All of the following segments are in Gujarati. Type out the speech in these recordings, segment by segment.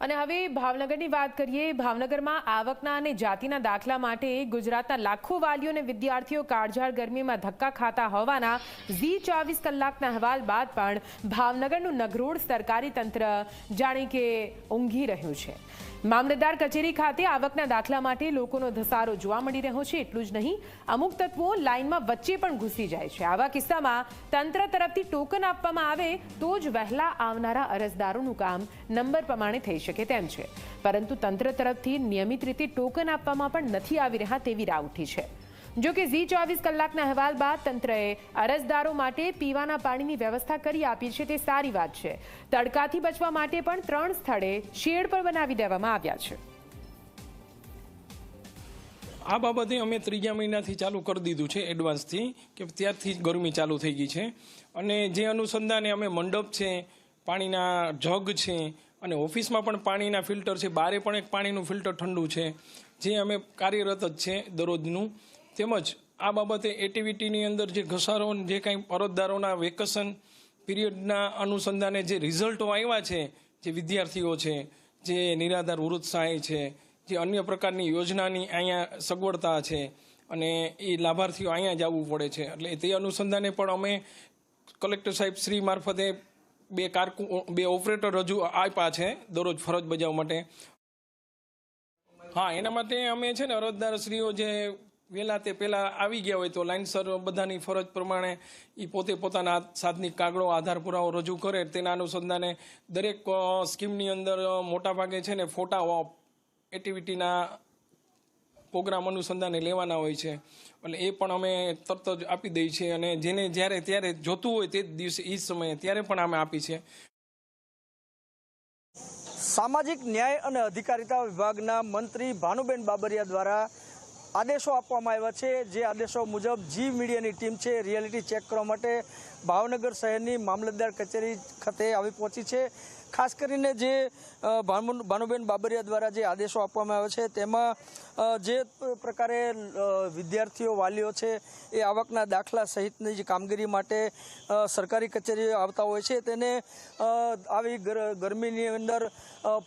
અને હવે ભાવનગરની વાત કરીએ, ભાવનગરમાં આવકના અને જાતિના દાખલા માટે ગુજરાતના લાખો વાલીઓ અને વિદ્યાર્થીઓ કાળઝાળ ગરમીમાં ધક્કા ખાતા હોવાના ઝી ચોવીસ કલાકના અહેવાલ બાદ પણ ભાવનગરનું નગરોળ સરકારી તંત્ર જાણે કે ઊંઘી રહ્યું છે. મામલતદાર કચેરી ખાતે આવકના દાખલા માટે લોકોનો ધસારો જોવા મળી રહ્યો છે. એટલું જ નહીં, અમુક તત્વો લાઇનમાં વચ્ચે પણ ઘૂસી જાય છે. આવા કિસ્સામાં તંત્ર તરફથી ટોકન આપવામાં આવે તો જ વહેલા આવનારા અરજદારોનું કામ નંબર પ્રમાણે થઈ શકે. તેમ છે. પરંતુ તંત્ર તરફથી નિયમિત રીતે ટોકન આપવામાં પણ નથી આવી રહ્યા તેવી રાહ ઉઠી છે. જો કે ઝી ચોવીસ કલાકના અહેવાલ બાદ તંત્રએ અરજદારો માટે પીવાના પાણીની વ્યવસ્થા કરી આપી છે તે સારી વાત છે. તડકાથી બચવા માટે પણ ત્રણ સ્થળે શેડ પણ બનાવી દેવામાં આવ્યા છે. આ બાબતે અમે ત્રીજા મહિનાથી ચાલુ કરી દીધું છે એડવાન્સથી, કે ત્યારથી ગરમી ચાલુ થઈ ગઈ છે. અને જે અનુસંધાને અમે મંડપ છે, પાણીના જગ છે અને ઓફિસમાં પણ પાણીના ફિલ્ટર છે. બારે પણ એક પાણીનું ફિલ્ટર ઠંડુ છે. જે અમે કાર્યરત જ છે દરરોજનું. તેમજ આ બાબતે એટીવીટીની અંદર જે ઘસારો જે કાંઈ અરજદારોના વેકેશન પીરિયડના અનુસંધાને જે રિઝલ્ટો આવ્યા છે, જે વિદ્યાર્થીઓ છે, જે નિરાધાર વૃદ્ધ સહાય છે, જે અન્ય પ્રકારની યોજનાની અહીંયા સગવડતા છે અને એ લાભાર્થીઓ અહીંયા જ આવવું પડે છે. એટલે તે અનુસંધાને પણ અમે કલેક્ટર સાહેબ શ્રી મારફતે બે કારકુ બે ઓપરેટર રજૂ આપ્યા છે દરરોજ ફરજ બજાવવા માટે. હા, એના માટે અમે છે ને અરજદારશ્રીઓ જે વહેલા તે પહેલાં આવી ગયા હોય તો લાઇનસર બધાની ફરજ પ્રમાણે એ પોતે પોતાના સાધનિક કાગળો, આધાર પુરાવો રજૂ કરે. તેના અનુસંધાને દરેક સ્કીમની અંદર મોટાભાગે છે ને ફોટા એક્ટિવિટીના પ્રોગ્રામ અનુસંધાને લેવાના હોય છે. એટલે એ પણ અમે તરત જ આપી દઈએ છીએ અને જેને જ્યારે ત્યારે જોતું હોય તે જ દિવસે એ જ સમયે ત્યારે પણ અમે આપી છે. સામાજિક ન્યાય અને અધિકારિતા વિભાગના મંત્રી ભાનુબેન બાબરિયા દ્વારા આદેશો આપવામાં આવ્યા છે. જે આદેશો મુજબ જી મીડિયાની ટીમ છે, રિયાલિટી ચેક કરવા માટે ભાવનગર શહેરની મામલતદાર કચેરી ખાતે આવી પહોંચી છે. ખાસ કરીને જે ભાનુબેન બાબરિયા દ્વારા જે આદેશો આપવામાં આવે છે, તેમાં જે પ્રકારે વિદ્યાર્થીઓ, વાલીઓ છે, એ આવકના દાખલા સહિતની જે કામગીરી માટે સરકારી કચેરીઓ આવતા હોય છે, તેને આવી ગર- ગરમીની અંદર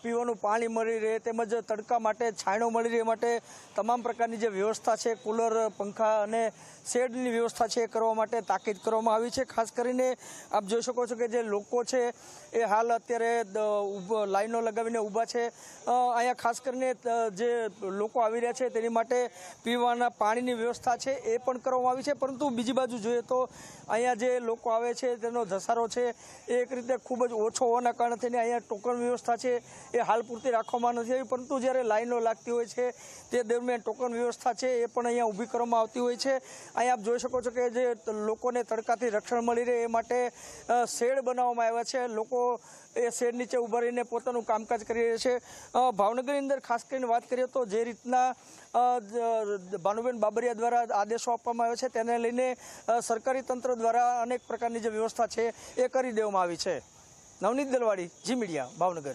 પીવાનું પાણી મળી રહે, તેમજ તડકા માટે છાંયડો મળી રહે માટે તમામ પ્રકારની જે વ્યવસ્થા છે, કુલર, પંખા અને શેડની વ્યવસ્થા છે, એ કરવા માટે તાકીદ કરવામાં આવી છે. ખાસ કરીને આપ જોઈ શકો છો કે જે લોકો છે, એ હાલ અત્યારે લાઈનો લગાવીને ઊભા છે. અહીંયા ખાસ કરીને જે લોકો આવી રહ્યા છે તેની માટે પીવાના પાણીની વ્યવસ્થા છે એ પણ કરવામાં આવી છે. પરંતુ બીજી બાજુ જોઈએ તો અહીંયા જે લોકો આવે છે તેનો ધસારો છે એક રીતે ખૂબ જ ઓછો હોવાના કારણે થઈને અહીંયા ટોકન વ્યવસ્થા છે એ હાલ પૂરતી રાખવામાં નથી આવી. પરંતુ જ્યારે લાઈનો લાગતી હોય છે તે દરમિયાન ટોકન વ્યવસ્થા છે એ પણ અહીંયા ઊભી કરવામાં આવતી હોય છે. અહીંયા આપ જોઈ શકો છો કે જે લોકોને તડકાથી રક્ષણ મળી રહે એ માટે શેડ બનાવવામાં આવ્યા છે. લોકો એ શેડ નીચે ઊભા રહીને પોતાનું કામકાજ કરી રહ્યા છે. ભાવનગરની અંદર ખાસ કરીને વાત કરીએ તો જે રીતના ભાનુબેન બાબરિયા દ્વારા આદેશો આપવામાં આવ્યો છે, તેને લઈને સરકારી તંત્ર દ્વારા અનેક પ્રકારની જે વ્યવસ્થા છે એ કરી દેવામાં આવી છે. Navneet Dalwadi, G media, Bhavnagar.